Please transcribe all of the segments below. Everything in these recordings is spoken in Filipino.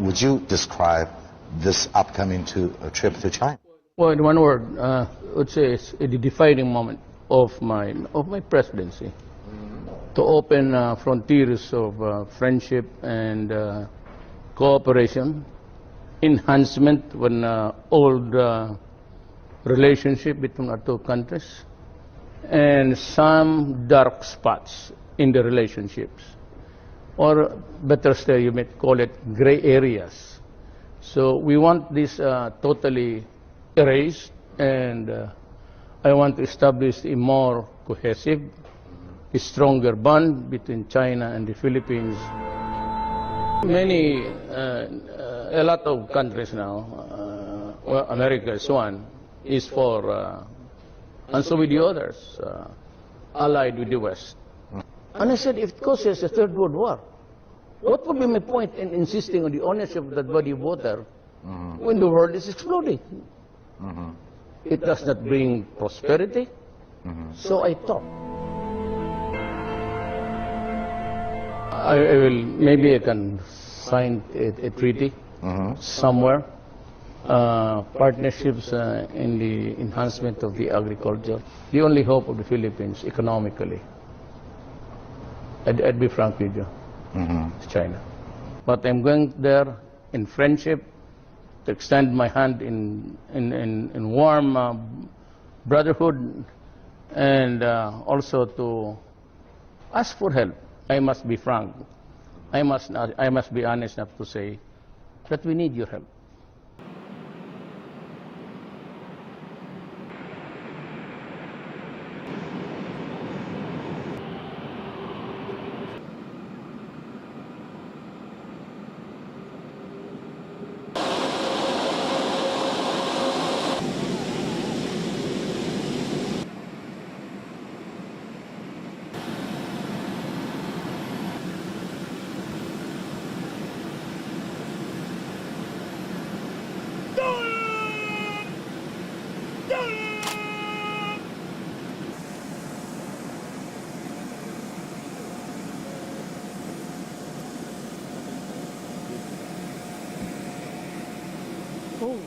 would you describe this upcoming to, uh, trip to China? Well, in one word, uh, I would say it's a defining moment of my of my presidency. To open uh, frontiers of uh, friendship and uh, cooperation, enhancement when uh, old uh, relationship between our two countries, and some dark spots in the relationships, or better still, you might call it gray areas. So we want this uh, totally erased, and uh, I want to establish a more cohesive, a stronger bond between China and the Philippines. Many, uh, uh, a lot of countries now, uh, well, America is one, is for, uh, and so with the others, allied with the West. And I said, if it causes a third world war, what would be my point in insisting on the ownership of that body of water when the world is exploding? It does not bring prosperity. So I thought. I, I will, maybe I can sign a, a treaty somewhere. Uh, partnerships uh, in the enhancement of the agriculture. The only hope of the Philippines economically. I'd, I'd be frank with you. It's China. But I'm going there in friendship to extend my hand in, in, in, in warm uh, brotherhood and uh, also to ask for help. I must be frank. I must, not, I must be honest enough to say that we need your help. おうおう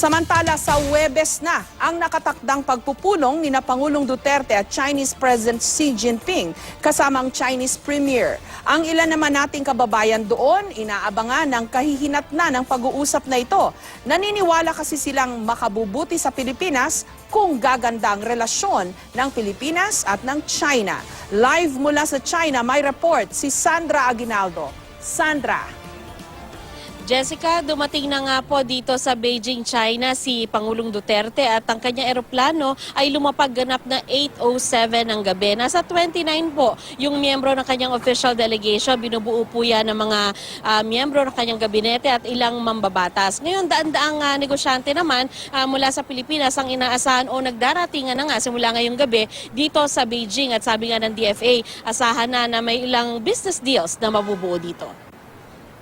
Samantala sa Webes na ang nakatakdang pagpupulong ni na Pangulong Duterte at Chinese President Xi Jinping kasamang Chinese Premier. Ang ilan naman nating kababayan doon inaabangan ng kahihinat na ng pag-uusap na ito. Naniniwala kasi silang makabubuti sa Pilipinas kung gaganda ang relasyon ng Pilipinas at ng China. Live mula sa China, may report si Sandra Aguinaldo. Sandra. Jessica, dumating na nga po dito sa Beijing, China si Pangulong Duterte at ang kanyang eroplano ay lumapag ganap na 8.07 ng gabi. Nasa 29 po yung miyembro ng kanyang official delegation. Binubuo po yan ng mga ah, miyembro ng kanyang gabinete at ilang mambabatas. Ngayon, daan-daang ah, negosyante naman ah, mula sa Pilipinas ang inaasahan o nagdaratingan na nga simula ngayong gabi dito sa Beijing at sabi nga ng DFA, asahan na na may ilang business deals na mabubuo dito.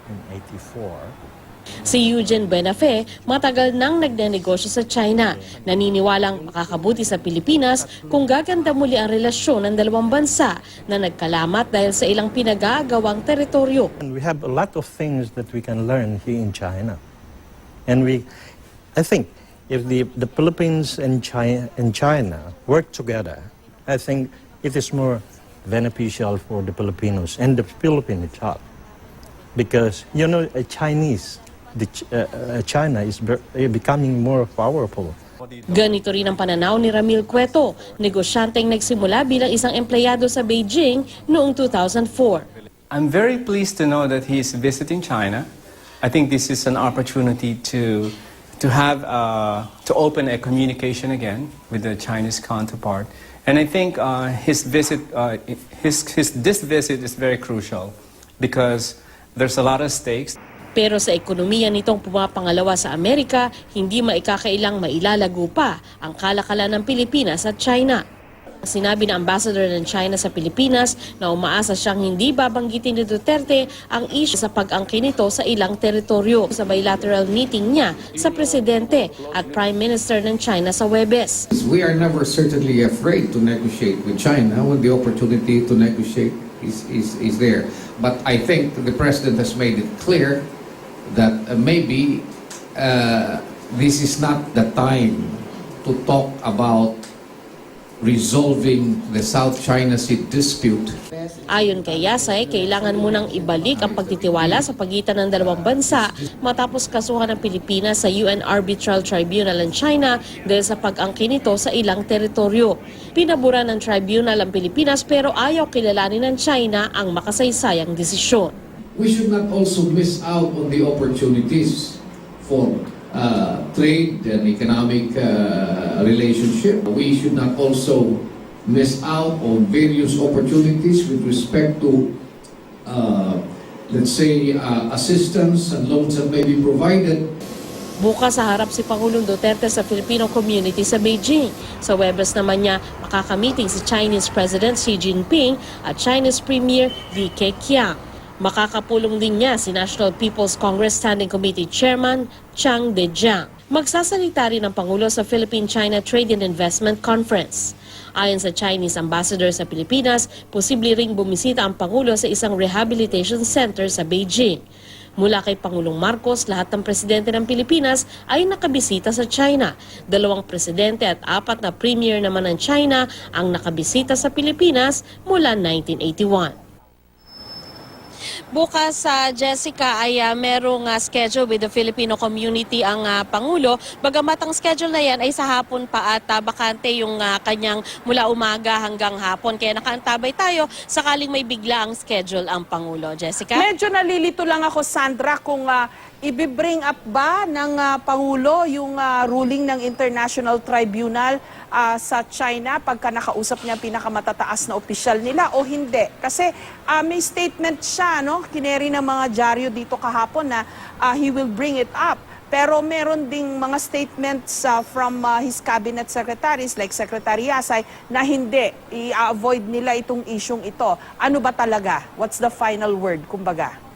In 84 Si Eugene Benafe, matagal nang nagnenegosyo sa China. Naniniwalang makakabuti sa Pilipinas kung gaganda muli ang relasyon ng dalawang bansa na nagkalamat dahil sa ilang pinag-aagawang teritoryo. And we have a lot of things that we can learn here in China. And we, I think, if the, the Philippines and China, and China work together, I think it is more beneficial for the Filipinos and the Philippine itself. Because, you know, a Chinese, the, uh, uh, China is be- becoming more powerful. Ganito rin ang pananaw ni Ramil Cueto, negosyanteng nagsimula bilang isang empleyado sa Beijing noong 2004. I'm very pleased to know that he is visiting China. I think this is an opportunity to to have uh, to open a communication again with the Chinese counterpart. And I think uh, his visit, uh, his, his this visit is very crucial because there's a lot of stakes. Pero sa ekonomiya nitong pumapangalawa sa Amerika, hindi maikakailang mailalago pa ang kalakalan ng Pilipinas at China. Sinabi ng ambassador ng China sa Pilipinas na umaasa siyang hindi babanggitin ni Duterte ang issue sa pag-angkin nito sa ilang teritoryo sa bilateral meeting niya sa presidente at prime minister ng China sa Webes. We are never certainly afraid to negotiate with China when the opportunity to negotiate is, is, is there. But I think the president has made it clear that uh, maybe uh, this is not the time to talk about resolving the South China Sea dispute Ayon kay Yasay, kailangan munang ibalik ang pagtitiwala sa pagitan ng dalawang bansa matapos kasuhan ng Pilipinas sa UN Arbitral Tribunal ng China dahil sa pag-angkin nito sa ilang teritoryo. Pinabura ng tribunal ang Pilipinas pero ayaw kilalanin ng China ang makasaysayang desisyon. we should not also miss out on the opportunities for uh, trade and economic uh, relationship. We should not also miss out on various opportunities with respect to, uh, let's say, uh, assistance and loans that may be provided Bukas sa harap si Pangulong Duterte sa Filipino community sa Beijing. Sa Webes naman niya makakamiting si Chinese President Xi Jinping at Chinese Premier Li Keqiang. Makakapulong din niya si National People's Congress Standing Committee Chairman Chang Dejiang. Magsasalita rin ang Pangulo sa Philippine-China Trade and Investment Conference. Ayon sa Chinese Ambassador sa Pilipinas, posible ring bumisita ang Pangulo sa isang rehabilitation center sa Beijing. Mula kay Pangulong Marcos, lahat ng presidente ng Pilipinas ay nakabisita sa China. Dalawang presidente at apat na premier naman ng China ang nakabisita sa Pilipinas mula 1981. Bukas sa Jessica ay ah, merong ah, schedule with the Filipino community ang ah, Pangulo. Bagamat ang schedule na yan ay sa hapon pa at ah, bakante yung ah, kanyang mula umaga hanggang hapon. Kaya nakaantabay tayo sakaling may bigla ang schedule ang Pangulo. Jessica? Medyo nalilito lang ako, Sandra, kung uh, ibibring up ba ng ah, Pangulo yung ah, ruling ng International Tribunal ah, sa China pagka nakausap niya pinakamatataas na opisyal nila o hindi. Kasi ah, may statement siya, no? kineri ng mga dyaryo dito kahapon na ah, he will bring it up. Pero meron ding mga statements ah, from ah, his cabinet secretaries like Secretary Yasay na hindi, i-avoid nila itong isyong ito. Ano ba talaga? What's the final word, kumbaga?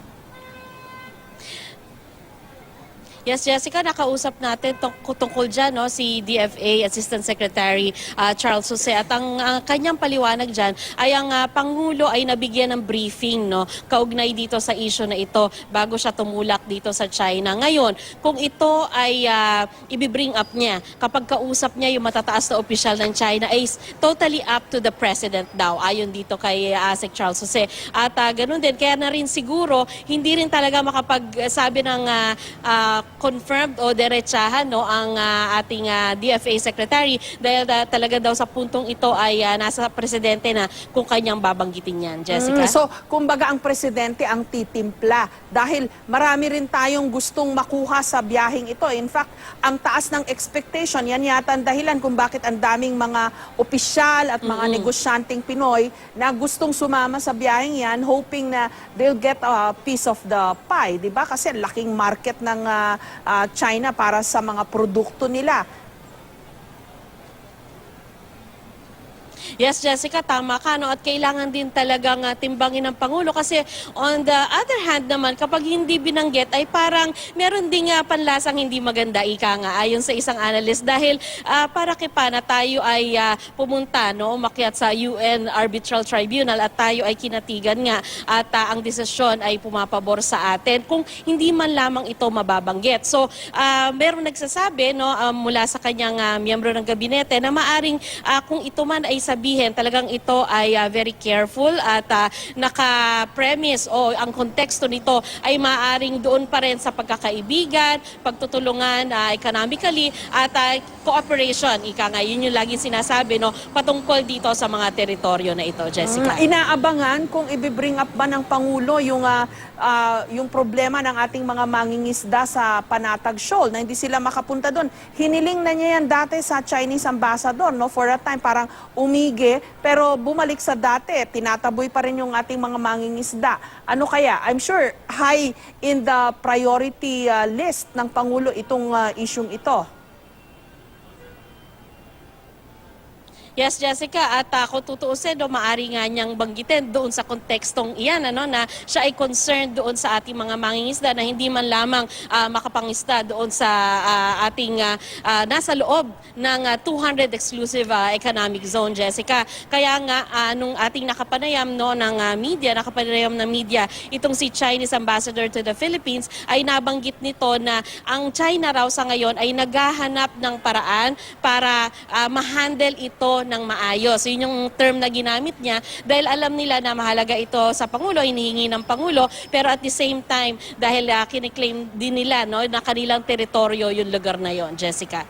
Yes, Jessica, nakausap natin tung- tungkol dyan no, si DFA Assistant Secretary ah, Charles Jose at ang ah, kanyang paliwanag dyan ay ang ah, Pangulo ay nabigyan ng briefing no, kaugnay dito sa issue na ito bago siya tumulak dito sa China. Ngayon, kung ito ay ah, ibibring up niya, kapag kausap niya yung matataas na opisyal ng China ay totally up to the President daw, ayon dito kay ah, Sec Charles Jose. At ah, ganun din, kaya na rin siguro, hindi rin talaga makapagsabi ng ah, ah, confirmed o derechahan no ang ah, ating ah, DFA secretary dahil ah, talaga daw sa puntong ito ay ah, nasa presidente na kung kanyang babanggitin yan. Jessica? Mm, so, kumbaga ang presidente ang titimpla dahil marami rin tayong gustong makuha sa biyaheng ito. In fact, ang taas ng expectation, yan yata ang dahilan kung bakit ang daming mga opisyal at mga negosyanteng Pinoy na gustong sumama sa biyaheng yan, hoping na they'll get a piece of the pie, di ba? Kasi laking market ng ah, ah, China para sa mga produkto nila. Yes, Jessica, tama ka. No? At kailangan din talagang uh, timbangin ng Pangulo kasi on the other hand naman, kapag hindi binanggit ay parang meron din nga panlasang hindi maganda, ika nga, ayon sa isang analyst. Dahil ah, para kipa na tayo ay ah, pumunta, no, umakyat sa UN Arbitral Tribunal at tayo ay kinatigan nga at ah, ang desisyon ay pumapabor sa atin kung hindi man lamang ito mababanggit. So, ah, meron nagsasabi no, ah, mula sa kanyang ah, miyembro ng gabinete na maaring ah, kung ito man ay sabihin, talagang ito ay ah, very careful at ah, naka-premise o ang konteksto nito ay maaring doon pa rin sa pagkakaibigan, pagtutulungan ah, economically at ah, cooperation. Ika nga, yun yung laging sinasabi no, patungkol dito sa mga teritoryo na ito, Jessica. Mm, inaabangan kung ibibring up ba ng Pangulo yung, ah, ah, yung problema ng ating mga mangingisda sa Panatag Shoal na hindi sila makapunta doon. Hiniling na niya yan dati sa Chinese ambassador no, for a time parang umige pero bumalik sa dati. Tinataboy pa rin yung ating mga mangingisda. Ano kaya? I'm sure high in the priority ah, list ng Pangulo itong ah, isyung ito. Yes, Jessica, at uh, tutuusin, no, maari nga niyang banggitin doon sa kontekstong iyan, ano, na siya ay concerned doon sa ating mga mangingisda na hindi man lamang ah, makapangisda doon sa ah, ating ah, ah, nasa loob ng ah, 200 exclusive ah, economic zone, Jessica. Kaya nga, ah, nung ating nakapanayam no, ng ah, media, nakapanayam ng media, itong si Chinese Ambassador to the Philippines, ay nabanggit nito na ang China raw sa ngayon ay naghahanap ng paraan para ah, ma-handle ito ng maayos. Yun yung term na ginamit niya dahil alam nila na mahalaga ito sa Pangulo, hinihingi ng Pangulo, pero at the same time, dahil uh, kiniklaim din nila no, na kanilang teritoryo yung lugar na yon Jessica.